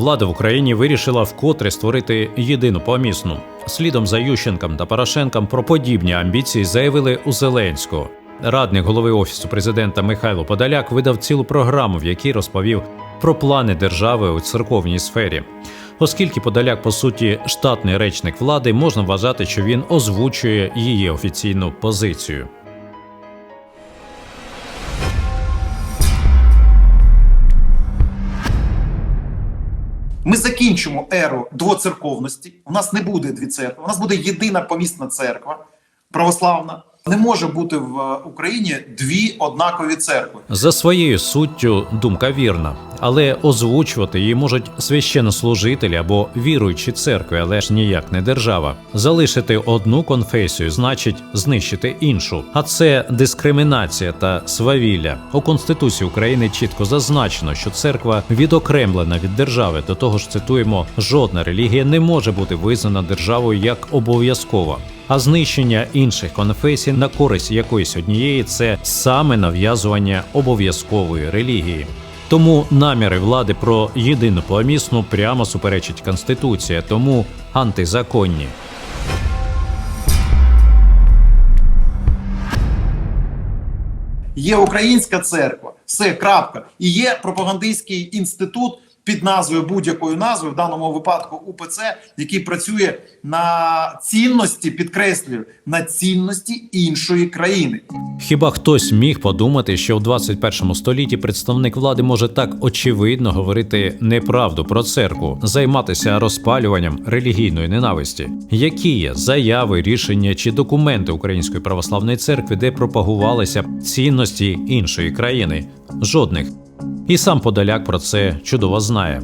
Влада в Україні вирішила вкотре створити єдину помісну. Слідом за Ющенком та Порошенком про подібні амбіції заявили у Зеленського. Радник голови офісу президента Михайло Подоляк видав цілу програму, в якій розповів про плани держави у церковній сфері. Оскільки Подоляк, по суті, штатний речник влади, можна вважати, що він озвучує її офіційну позицію. Ми закінчимо еру двоцерковності. У нас не буде дві церкви. У нас буде єдина помісна церква православна. Не може бути в е, Україні дві однакові церкви. За своєю суттю думка вірна, але озвучувати її можуть священнослужителі або віруючі церкви, але ж ніяк не держава. Залишити одну конфесію значить знищити іншу, а це дискримінація та свавілля. У конституції України чітко зазначено, що церква відокремлена від держави. До того ж, цитуємо, жодна релігія не може бути визнана державою як обов'язкова. А знищення інших конфесій на користь якоїсь однієї це саме нав'язування обов'язкової релігії. Тому наміри влади про єдину помісну прямо суперечить конституція, тому антизаконні. Є українська церква, все крапка. І є пропагандистський інститут під назвою будь-якою назвою, в даному випадку УПЦ, який працює на цінності, підкреслюю, на цінності іншої країни. Хіба хтось міг подумати, що в 21 столітті представник влади може так очевидно говорити неправду про церкву, займатися розпалюванням релігійної ненависті? Які є заяви, рішення чи документи Української православної церкви, де пропагувалися цінності іншої країни? Жодних. І сам Подоляк про це чудово знає.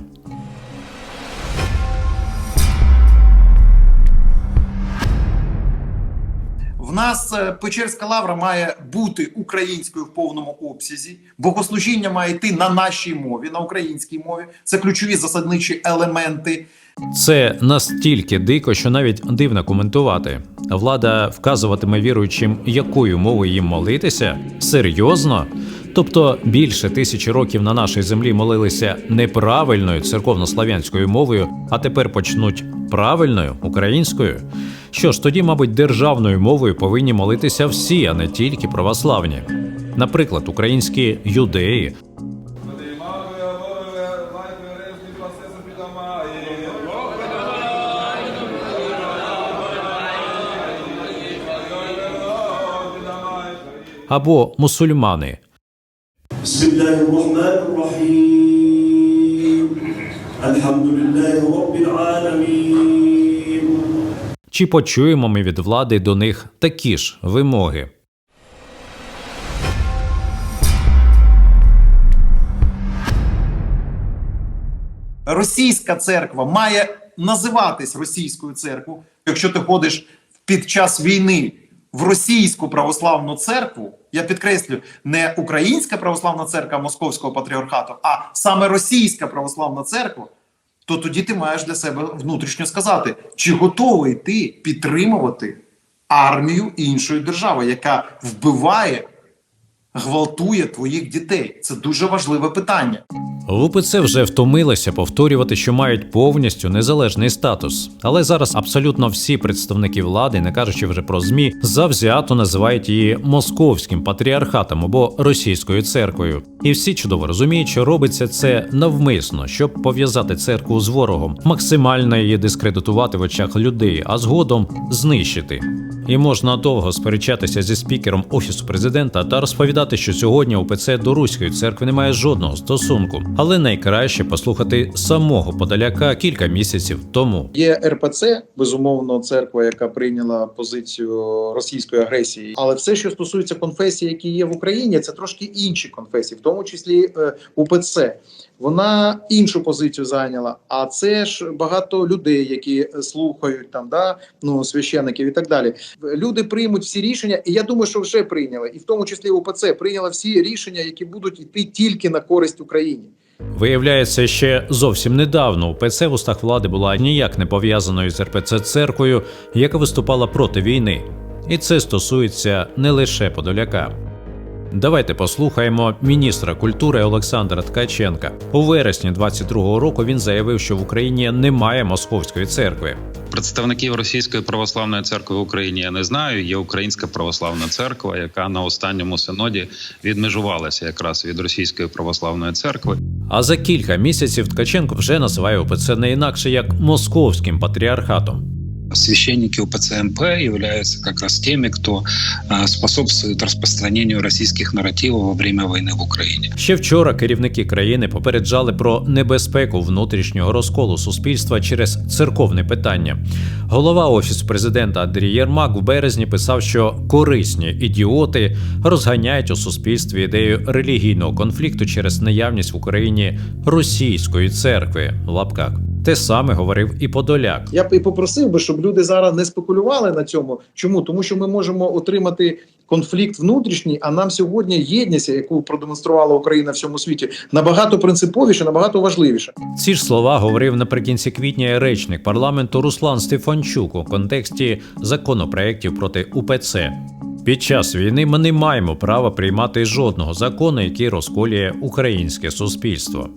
В нас е, Печерська лавра має бути українською в повному обсязі. Богослужіння має йти на нашій мові, на українській мові. Це ключові засадничі елементи. Це настільки дико, що навіть дивно коментувати. Влада вказуватиме віруючим, якою мовою їм молитися? Серйозно? Тобто більше тисячі років на нашій землі молилися неправильною церковнослав'янською мовою, а тепер почнуть правильною українською. Що ж, тоді, мабуть, державною мовою повинні молитися всі, а не тільки православні. Наприклад, українські юдеї, або мусульмани. بسم الله الرحمن الرحيم الحمد لله رب العالمين Чи почуємо ми від влади до них такі ж вимоги? Російська церква має називатись російською церквою. Якщо ти ходиш під час війни в російську православну церкву, я підкреслю, не українська православна церква Московського патріархату, а саме російська православна церква, то тоді ти маєш для себе внутрішньо сказати, чи готовий ти підтримувати армію іншої держави, яка вбиває, гвалтує твоїх дітей. Це дуже важливе питання. В УПЦ вже втомилися повторювати, що мають повністю незалежний статус. Але зараз абсолютно всі представники влади, не кажучи вже про змі, завзято називають її московським патріархатом або російською церквою. І всі чудово розуміють, що робиться це навмисно, щоб пов'язати церкву з ворогом, максимально її дискредитувати в очах людей, а згодом знищити. І можна довго сперечатися зі спікером офісу президента та розповідати, що сьогодні УПЦ до руської церкви не має жодного стосунку, але найкраще послухати самого Подоляка кілька місяців тому. Є РПЦ, безумовно, церква, яка прийняла позицію російської агресії. Але все, що стосується конфесій, які є в Україні, це трошки інші конфесії, в тому числі е, УПЦ. Вона іншу позицію зайняла. А це ж багато людей, які слухають там, да ну священиків і так далі. Люди приймуть всі рішення, і я думаю, що вже прийняли, і в тому числі УПЦ прийняла всі рішення, які будуть йти тільки на користь Україні. Виявляється, ще зовсім недавно УПЦ в устах влади була ніяк не пов'язаною з РПЦ церквою, яка виступала проти війни. І це стосується не лише Подоляка. Давайте послухаємо міністра культури Олександра Ткаченка. У вересні 22-го року він заявив, що в Україні немає московської церкви. Представників Російської православної церкви в Україні я не знаю. Є Українська православна церква, яка на останньому синоді відмежувалася якраз від Російської православної церкви. А за кілька місяців Ткаченко вже називає УПЦ не інакше як московським патріархатом. Священники УПЦ МП являются как раз теми, кто способствует распространению российских нарративов во время войны в Украине. Ще вчора керівники країни попереджали про небезпеку внутрішнього розколу суспільства через церковне питання. Голова офісу президента Андрій Єрмак в березні писав, що корисні ідіоти розганяють у суспільстві ідею релігійного конфлікту через наявність в Україні російської церкви в лапках. Те саме говорив і Подоляк. Я б і попросив би, щоб люди зараз не спекулювали на цьому. Чому? Тому що ми можемо отримати конфлікт внутрішній, а нам сьогодні єдність, яку продемонструвала Україна в всьому світі, набагато принциповіше, набагато важливіше. Ці ж слова говорив наприкінці квітня речник парламенту Руслан Стефанчук у контексті законопроєктів проти УПЦ. Під час війни ми не маємо права приймати жодного закону, який розколює українське суспільство.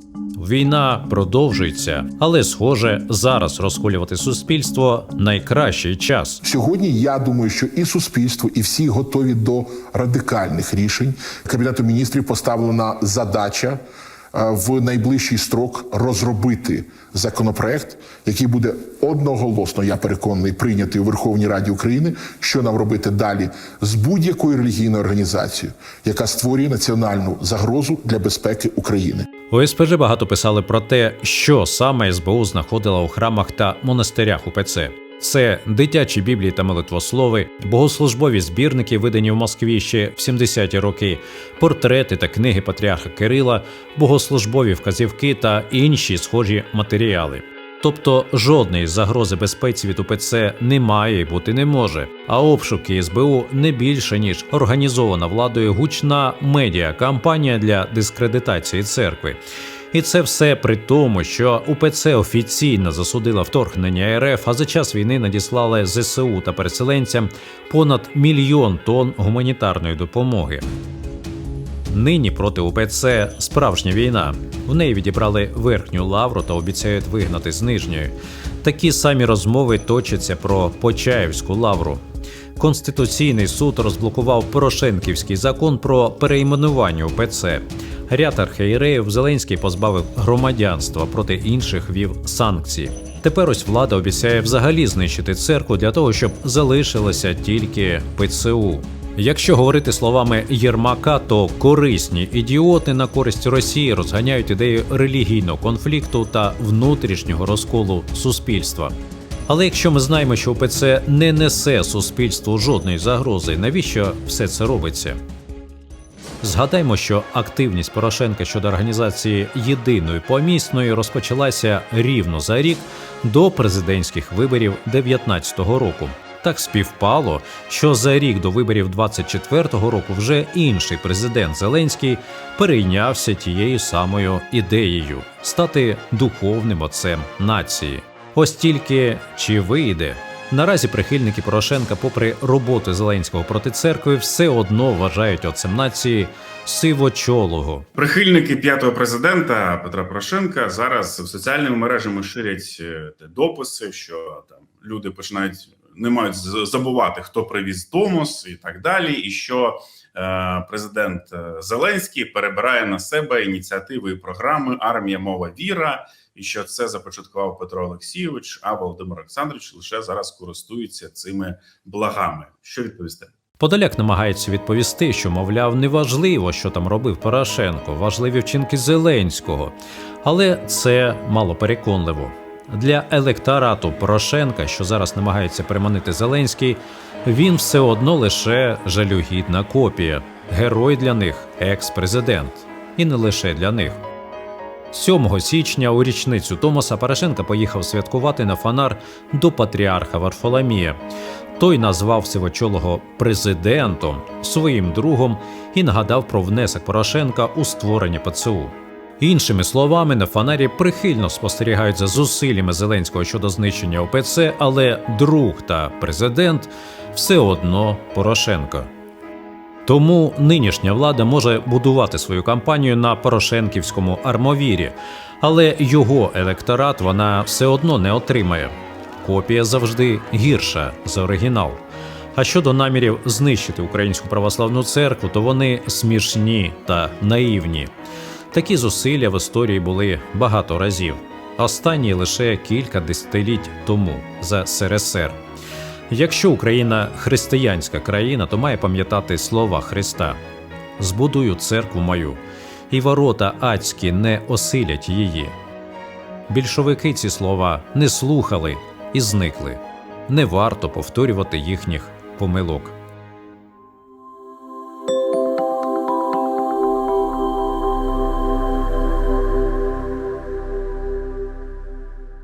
Війна продовжується, але схоже, зараз розколювати суспільство найкращий час. Сьогодні я думаю, що і суспільство, і всі готові до радикальних рішень. Кабінету міністрів поставлена задача е, в найближчий строк розробити законопроект, який буде одноголосно, я переконаний, прийнятий у Верховній Раді України. Що нам робити далі з будь-якою релігійною організацією, яка створює національну загрозу для безпеки України. У СПЖ багато писали про те, що саме СБУ знаходила у храмах та монастирях УПЦ. Це дитячі біблії та молитвослови, богослужбові збірники, видані в Москві ще в 70-ті роки, портрети та книги патріарха Кирила, богослужбові вказівки та інші схожі матеріали. Тобто жодної загрози безпеці від УПЦ немає і бути не може. А обшуки СБУ не більше ніж організована владою гучна медіакампанія для дискредитації церкви. І це все при тому, що УПЦ офіційно засудила вторгнення РФ, а за час війни надіслала ЗСУ та переселенцям понад мільйон тонн гуманітарної допомоги. Нині проти УПЦ справжня війна. В неї відібрали верхню лавру та обіцяють вигнати з нижньої. Такі самі розмови точаться про Почаївську лавру. Конституційний суд розблокував Порошенківський закон про перейменування УПЦ. Ряд архієреїв Зеленський позбавив громадянства проти інших вів санкції. Тепер ось влада обіцяє взагалі знищити церкву для того, щоб залишилося тільки ПЦУ. Якщо говорити словами Єрмака, то корисні ідіоти на користь Росії розганяють ідею релігійного конфлікту та внутрішнього розколу суспільства. Але якщо ми знаємо, що УПЦ не несе суспільству жодної загрози, навіщо все це робиться? Згадаймо, що активність Порошенка щодо організації єдиної помісної розпочалася рівно за рік до президентських виборів 2019 року. Так співпало, що за рік до виборів 24-го року вже інший президент Зеленський перейнявся тією самою ідеєю стати духовним отцем нації. Ось тільки чи вийде Наразі прихильники Порошенка, попри роботи Зеленського проти церкви, все одно вважають отцем нації сивочолого. Прихильники п'ятого президента Петра Порошенка зараз в соціальними мережами ширять е, дописи, що там люди починають не мають забувати, хто привіз Томос і так далі, і що е, президент е, Зеленський перебирає на себе ініціативи і програми Армія, мова, віра, і що це започаткував Петро Олексійович, а Володимир Олександрович лише зараз користується цими благами. Що відповісти? Подоляк намагається відповісти, що, мовляв, неважливо, що там робив Порошенко, важливі вчинки Зеленського. Але це мало переконливо. Для електорату Порошенка, що зараз намагається приманити Зеленський, він все одно лише жалюгідна копія. Герой для них екс-президент. І не лише для них. 7 січня у річницю Томаса Порошенка поїхав святкувати на фонар до патріарха Варфоломія. Той назвав сивочолого президентом, своїм другом і нагадав про внесок Порошенка у створення ПЦУ. Іншими словами, на фонарі прихильно спостерігають за зусиллями Зеленського щодо знищення ОПЦ, але друг та президент все одно Порошенко. Тому нинішня влада може будувати свою кампанію на Порошенківському армовірі, але його електорат вона все одно не отримає. Копія завжди гірша за оригінал. А щодо намірів знищити українську православну церкву, то вони смішні та наївні. Такі зусилля в історії були багато разів. Останні лише кілька десятиліть тому за СРСР. Якщо Україна християнська країна, то має пам'ятати слова Христа: збудую церкву мою, і ворота адські не осилять її. Більшовики ці слова не слухали і зникли. Не варто повторювати їхніх помилок.